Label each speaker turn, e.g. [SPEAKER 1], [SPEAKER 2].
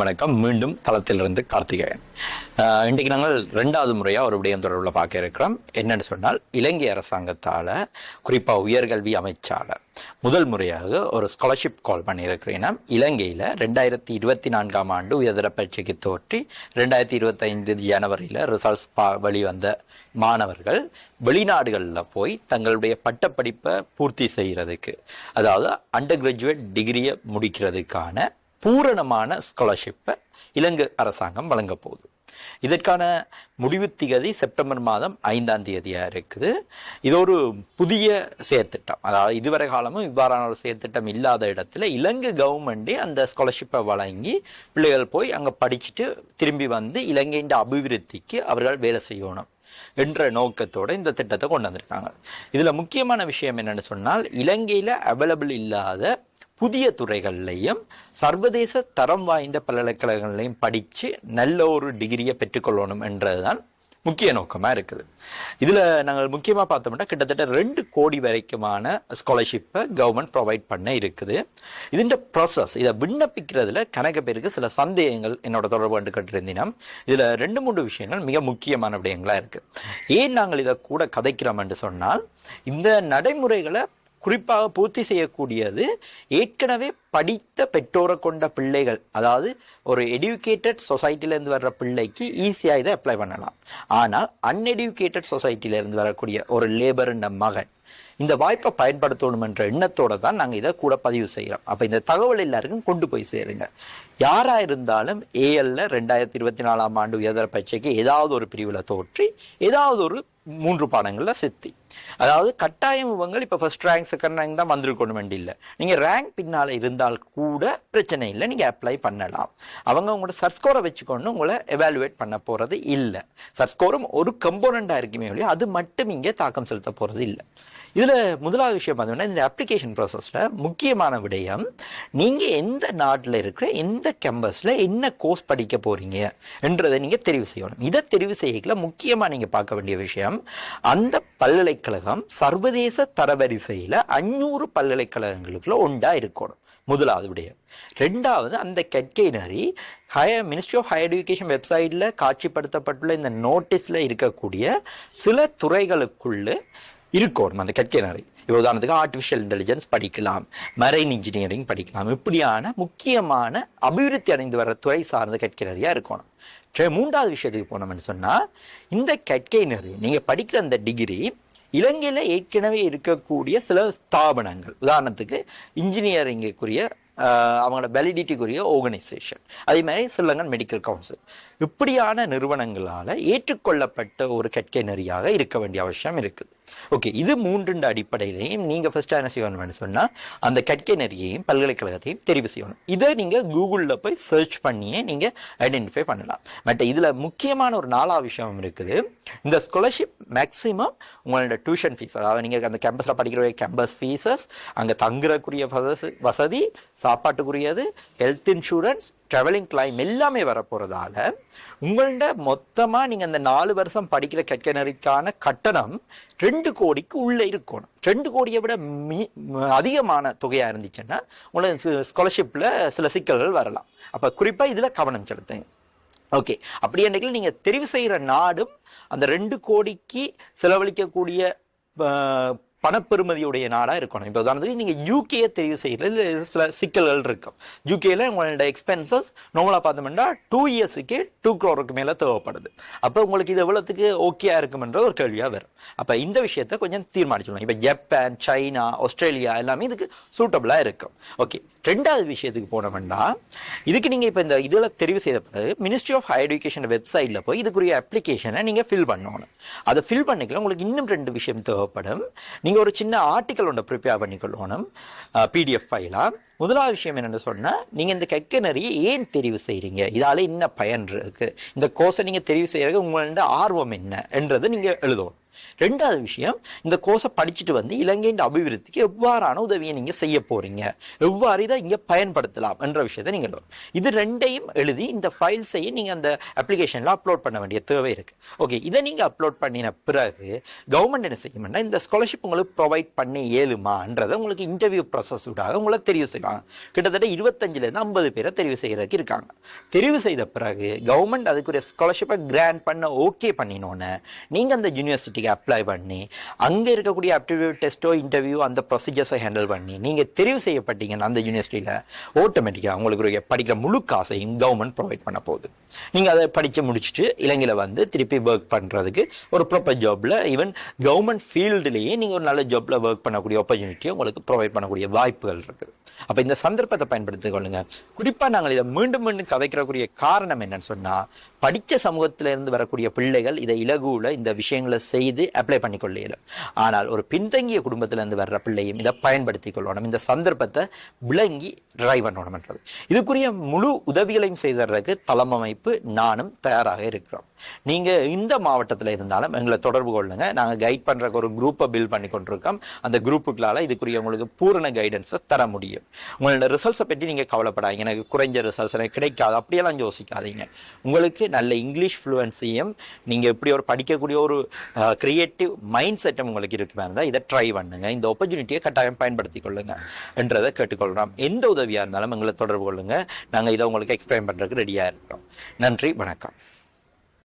[SPEAKER 1] வணக்கம். மீண்டும் களத்திலிருந்து கார்த்திகேயன். இன்றைக்கு நாங்கள் ரெண்டாவது முறையாக ஒரு விடயம் தொடர்பில் பார்க்க இருக்கிறோம். என்னன்னு சொன்னால் இலங்கை அரசாங்கத்தால் குறிப்பாக உயர்கல்வி அமைச்சால் முதல் முறையாக ஒரு ஸ்காலர்ஷிப் கால் பண்ணியிருக்கிறேன். இலங்கையில் ரெண்டாயிரத்தி இருபத்தி நான்காம் ஆண்டு உயர்தர பரீட்சைக்கு தோற்றி ரெண்டாயிரத்தி இருபத்தைந்து ஜனவரியில் ரிசல்ட்ஸ் பா வெளிவந்த மாணவர்கள் வெளிநாடுகளில் போய் தங்களுடைய பட்டப்படிப்பை பூர்த்தி செய்கிறதுக்கு அதாவது அண்டர் கிராஜுவேட் டிகிரியை முடிக்கிறதுக்கான பூரணமான ஸ்காலர்ஷிப்பை இலங்கை அரசாங்கம் வழங்க போகுது. இதற்கான முடிவு திகதி செப்டம்பர் மாதம் ஐந்தாம் தேதியாக இருக்குது. இது ஒரு புதிய செயற்திட்டம். அதாவது இதுவரை காலமும் இவ்வாறான ஒரு செயற்திட்டம் இல்லாத இடத்துல இலங்கை கவர்மெண்டே அந்த ஸ்காலர்ஷிப்பை வழங்கி பிள்ளைகள் போய் அங்கே படிச்சுட்டு திரும்பி வந்து இலங்கையின் அபிவிருத்திக்கு அவர்கள் வேலை செய்யணும் என்ற நோக்கத்தோட இந்த திட்டத்தை கொண்டு வந்திருக்காங்க. இதில் முக்கியமான விஷயம் என்னென்னு சொன்னால் இலங்கையில் அவைலபிள் இல்லாத புதிய துறைகள்லையும் சர்வதேச தரம் வாய்ந்த பல்கலைக்கழகங்களையும் படித்து நல்ல ஒரு டிகிரியை பெற்றுக்கொள்ளணும் என்றதுதான் முக்கிய நோக்கமாக இருக்குது. இதில் நாங்கள் முக்கியமாக பார்த்தோம்னா கிட்டத்தட்ட ரெண்டு கோடி வரைக்குமான ஸ்காலர்ஷிப்பை கவர்மெண்ட் ப்ரொவைட் பண்ண இருக்குது. இதுன்ற ப்ராசஸ் இதை விண்ணப்பிக்கிறதுல கணக்கு பேருக்கு சில சந்தேகங்கள் என்னோட தொடர்பு கொண்டு கேட்டிருந்தீங்கன்னா இதில் ரெண்டு மூன்று விஷயங்கள் மிக முக்கியமான விடயங்களாக இருக்குது ஏன் நாங்கள் இதை கூட கதைக்கிறோம் என்று சொன்னால் இந்த நடைமுறைகளை குறிப்பாக பூர்த்தி செய்யக்கூடியது ஏற்கனவே படித்த பெற்றோரை கொண்ட பிள்ளைகள் அதாவது ஒரு எடுக்கேட்டட் சொசைட்டிலேருந்து வர்ற பிள்ளைக்கு ஈஸியாக இதை அப்ளை பண்ணலாம். ஆனால் அன்எடுக்கேட்டட் சொசைட்டிலேருந்து வரக்கூடிய ஒரு லேபருன்ற மகன் இந்த வாய்ப்பை பயன்படுத்தணும் என்ற எண்ணத்தோடு தான் நாங்கள் இதை கூட பதிவு செய்கிறோம் அப்போ இந்த தகவல் எல்லாருக்கும் கொண்டு போய் சேருங்க. யாராக இருந்தாலும் ஏஎல்ல ரெண்டாயிரத்தி இருபத்தி நாலாம் ஆண்டு உயர்தர பரீட்சைக்கு ஏதாவது ஒரு பிரிவில் தோற்றி ஏதாவது ஒரு மூன்று பாடங்களில் சித்தி. அதாவது கட்டாய இவங்க இப்போ ஃபர்ஸ்ட் ரேங்க் செகண்ட் ரேங்க் தான் வந்திருக்கணும் வேண்டி இல்லை நீங்கள் ரேங்க் பின்னால் இருந்தால் கூட பிரச்சனை இல்லை நீங்கள் அப்ளை பண்ணலாம். அவங்க உங்களோட சர்ஸ்கோரை வச்சுக்கொண்டு உங்களை எவாலுவேட் பண்ண போகிறது இல்லை. சர்ஸ்கோரும் ஒரு கம்போனண்டாக இருக்குமே ஒழிய அது மட்டும் இங்கே தாக்கம் செலுத்த போகிறது இல்லை. இதில் முதலாவது விஷயம் பார்த்தீங்கன்னா இந்த அப்ளிகேஷன் ப்ராசஸில் முக்கியமான விடயம் நீங்கள் எந்த நாட்டில் இருக்கிற எந்த கேம்பஸில் என்ன கோர்ஸ் படிக்க போகிறீங்க என்றதை நீங்கள் தெரிவு செய்யணும். இதை தெரிவு செய்யல முக்கியமாக நீங்கள் பார்க்க வேண்டிய விஷயம் அந்த பல்கலைக்கழகம் சர்வதேச தரவரிசையில் அஞ்சூறு பல்கலைக்கழகங்களுக்குள்ள ஒன்றாக இருக்கணும். முதலாவது விடயம். ரெண்டாவது அந்த கட்கைனரி higher ministry of higher education வெப்சைட்டில் காட்சிப்படுத்தப்பட்டுள்ள இந்த நோட்டீஸில் இருக்கக்கூடிய சில துறைகளுக்குள்ள இருக்கணும். அந்த கற்கைனரை இப்போ உதாரணத்துக்கு ஆர்டிஃபிஷியல் இன்டெலிஜென்ஸ் படிக்கலாம். மரைன் இன்ஜினியரிங் படிக்கலாம். இப்படியான முக்கியமான அபிவிருத்தி அடைந்து வர துறை சார்ந்த கற்கைனரியா இருக்கணும். மூன்றாவது விஷயத்துக்கு போனோம்னு சொன்னால் இந்த கற்கைனரி நீங்கள் படிக்கிற அந்த டிகிரி இலங்கையில் ஏற்கனவே இருக்கக்கூடிய சில ஸ்தாபனங்கள். உதாரணத்துக்கு இன்ஜினியரிங்குக்குரிய அவங்களோட வேலிடிட்டிக்குரிய ஆர்கனைசேஷன் அதே மாதிரி ஸ்ரீலங்கன் மெடிக்கல் கவுன்சில் இப்படியான நிறுவனங்களால் ஏற்றுக்கொள்ளப்பட்ட ஒரு கற்கை நெறியாக இருக்க வேண்டிய அவசியம் இருக்குது. ஓகே இது மூன்றுண்ட அடிப்படையிலையும் நீங்கள் ஃபஸ்ட்டு என்ன செய்யணும்னு சொன்னால் அந்த கற்கை நெறியையும் பல்கலைக்கழகத்தையும் தெரிவு செய்யணும். இதை நீங்கள் கூகுளில் போய் சர்ச் பண்ணியே நீங்கள் ஐடென்டிஃபை பண்ணலாம். பட் இதில் முக்கியமான ஒரு நாலா விஷயம் இருக்குது. இந்த ஸ்காலர்ஷிப் மேக்ஸிமம் உங்களோட டியூஷன் ஃபீஸ் அதாவது நீங்கள் அந்த கேம்பஸில் படிக்கிற கேம்பஸ் ஃபீஸஸ் அங்கே தங்குறக்குரிய வசதி- வசதி சாப்பாட்டுக்குரியது ஹெல்த் இன்சூரன்ஸ் ட்ராவலிங் கிளைம் எல்லாமே வரப்போகிறதால உங்கள்ட மொத்தமாக நீங்கள் அந்த நாலு வருஷம் படிக்கிற கற்கனரிக்கான கட்டணம் ரெண்டு கோடிக்கு உள்ளே இருக்கணும். ரெண்டு கோடியை விட மி- அதிகமான தொகையாக இருந்துச்சுன்னா உங்களுக்கு ஸ்காலர்ஷிப்பில் சில சிக்கல்கள் வரலாம். அப்போ குறிப்பாக இதில் கவனம் செலுத்துங்க. ஓகே அப்படி என்றைக்கு நீங்கள் தெரிவு செய்கிற நாடும் அந்த ரெண்டு கோடிக்கு செலவழிக்கக்கூடிய பணப்பெருமதியுடைய நாடாக இருக்கணும். இப்போ உதாரணத்துக்கு நீங்கள் யூகேயை தெரிவு செய்யறதுல சில சிக்கல்கள் இருக்கும் யூகேயில் உங்களோட எக்ஸ்பென்சஸ் நோங்களாக பார்த்தோம்னா டூ இயர்ஸுக்கு டூ க்ரோருக்கு மேலே தேவைப்படுது. அப்போ உங்களுக்கு இது எவ்வளோத்துக்கு ஓகேயா இருக்கும்ன்ற ஒரு கேள்வியாக வரும். அப்போ இந்த விஷயத்தை கொஞ்சம் தீர்மானிச்சிடணும் இப்போ ஜப்பான் சைனா ஆஸ்திரேலியா எல்லாமே இதுக்கு சூட்டபிளாக இருக்கும். ஓகே ரெண்டாவது விஷயத்துக்கு போனோம்னா இதுக்கு நீங்கள் இப்போ இந்த இதில் தெரிவு செய்த பிறகு மினிஸ்ட்ரி ஆஃப் ஹையர் எஜுகேஷன் வெப்சைட்டில் போய் இதுக்குரிய அப்ளிகேஷனை நீங்கள் ஃபில் பண்ணணும். அதை ஃபில் பண்ணிக்கலாம் உங்களுக்கு இன்னும் ரெண்டு விஷயம் தேவைப்படும். நீங்கள் ஒரு சின்ன ஆர்டிக்கல் ஒன்றை ப்ரிப்பேர் பண்ணிக்கொள்ளணும் பிடிஎஃப் ஃபைலாக முதலாவது விஷயம் என்னென்னு சொன்னால் நீங்கள் இந்த கெக்கனரியை ஏன் தெரிவு செய்கிறீங்க இதால் என்ன பயன் இருக்குது இந்த கோர்ஸை நீங்கள் தெரிவு செய்கிறது உங்களோட ஆர்வம் என்ன? என்றது நீங்கள் எழுதணும். ரெண்டாவது விஷயம் இந்த கோர்ஸை படிச்சுட்டு வந்து இலங்கையின் அபிவிருத்திக்கு எவ்வாறான உதவியை நீங்கள் செய்ய போகிறீங்க எவ்வாறு இதை இங்கே பயன்படுத்தலாம் என்ற விஷயத்தை நீங்கள் இது ரெண்டையும் எழுதி இந்த ஃபைல்ஸையும் நீங்கள் அந்த அப்ளிகேஷனில் அப்லோட் பண்ண வேண்டிய தேவை இருக்குது ஓகே இதை நீங்கள் அப்லோட் பண்ணின பிறகு கவர்மெண்ட் என்ன செய்யும்னா இந்த ஸ்காலர்ஷிப் உங்களுக்கு ப்ரொவைட் பண்ணி ஏழுமான்றதை உங்களுக்கு இன்டர்வியூ ப்ராசஸ் விடாக உங்களை தெரிவு செய்வாங்க. கிட்டத்தட்ட இருபத்தஞ்சிலேருந்து ஐம்பது பேரை தெரிவு செய்கிறதுக்கு இருக்காங்க. தெரிவு செய்த பிறகு கவர்மெண்ட் அதுக்குரிய ஸ்காலர்ஷிப்பை கிராண்ட் பண்ண ஓகே பண்ணினோன்னே நீங்கள் அந்த யூனிவர்சிட்டிக்கு அப்ளை பண்ணி அங்கே இருக்கக்கூடிய அப்டிடியூட் டெஸ்ட்டோ இன்டர்வியூ அந்த ப்ரொசீஜர்ஸை ஹேண்டில் பண்ணி நீங்கள் தெரிவு செய்யப்பட்டீங்கன்னா அந்த யூனிவர்சிட்டியில ஆட்டோமேட்டிக்காக உங்களுக்கு படிக்கிற முழு காசையும் கவர்மெண்ட் ப்ரொவைட் பண்ண போகுது. நீங்கள் அதை படிச்சு முடிச்சுட்டு இலங்கையில் வந்து திருப்பி ஒர்க் பண்ணுறதுக்கு ஒரு ப்ராப்பர் ஜாபில் ஈவன் கவர்மெண்ட் ஃபீல்டுலேயே நீங்கள் ஒரு நல்ல ஜாப்பில் ஒர்க் பண்ணக்கூடிய ஆப்பர்ச்சுனிட்டியை உங்களுக்கு ப்ரொவைட் பண்ணக்கூடிய வாய்ப்புகள் இருக்குது. அப்போ இந்த சந்தர்ப்பத்தை பயன்படுத்திக் கொள்ளுங்க. குறிப்பாக நாங்கள் இதை மீண்டும் மீண்டும் கதைக்கிறக்கூடிய காரணம் என்னன்னு சொன்னா படித்த சமூகத்திலிருந்து வரக்கூடிய பிள்ளைகள் இதை இலகுல இந்த விஷயங்களை செய்து அப்ளை பண்ணிக்கொள்ள இயலும் ஆனால் ஒரு பின்தங்கிய குடும்பத்திலிருந்து வர்ற பிள்ளையும் இதை பயன்படுத்திக் கொள்ளணும். இந்த சந்தர்ப்பத்தை விளங்கி ட்ரை பண்ணணும்ன்றது. இதுக்குரிய முழு உதவிகளையும் செய்தறதுக்கு தளமமைப்பு நானும் தயாராக இருக்கிறோம். நீங்கள் இந்த மாவட்டத்தில் இருந்தாலும் எங்களை தொடர்பு கொள்ளுங்க. நாங்கள் கைட் பண்ணுறக்கு ஒரு குரூப்பை பில்ட் பண்ணி கொண்டிருக்கோம். அந்த குரூப்புகளால் இதுக்குரிய உங்களுக்கு பூரண கைடன்ஸை தர முடியும். உங்களோட ரிசல்ட்ஸை பற்றி நீங்கள் கவலைப்படாதீங்க. எனக்கு குறைஞ்ச ரிசல்ட்ஸ் எனக்கு கிடைக்காது. அப்படியெல்லாம் யோசிக்காதீங்க. உங்களுக்கு நல்ல இங்கிலீஷ் ஃப்ளூவன்சியும் நீங்கள் எப்படி ஒரு படிக்கக்கூடிய ஒரு கிரியேட்டிவ் மைண்ட் செட்டும் உங்களுக்கு இருக்குமா இருந்தால் இதை ட்ரை பண்ணுங்கள் இந்த ஆப்பர்ச்சுனிட்டியை கட்டாயம் பயன்படுத்தி கொள்ளுங்க என்றதை கேட்டுக்கொள்கிறோம். எந்த உதவியாக இருந்தாலும் எங்களை தொடர்பு கொள்ளுங்கள் நாங்கள் இதை உங்களுக்கு எக்ஸ்பிளைன் பண்ணுறதுக்கு ரெடியாக இருக்கிறோம். நன்றி வணக்கம்.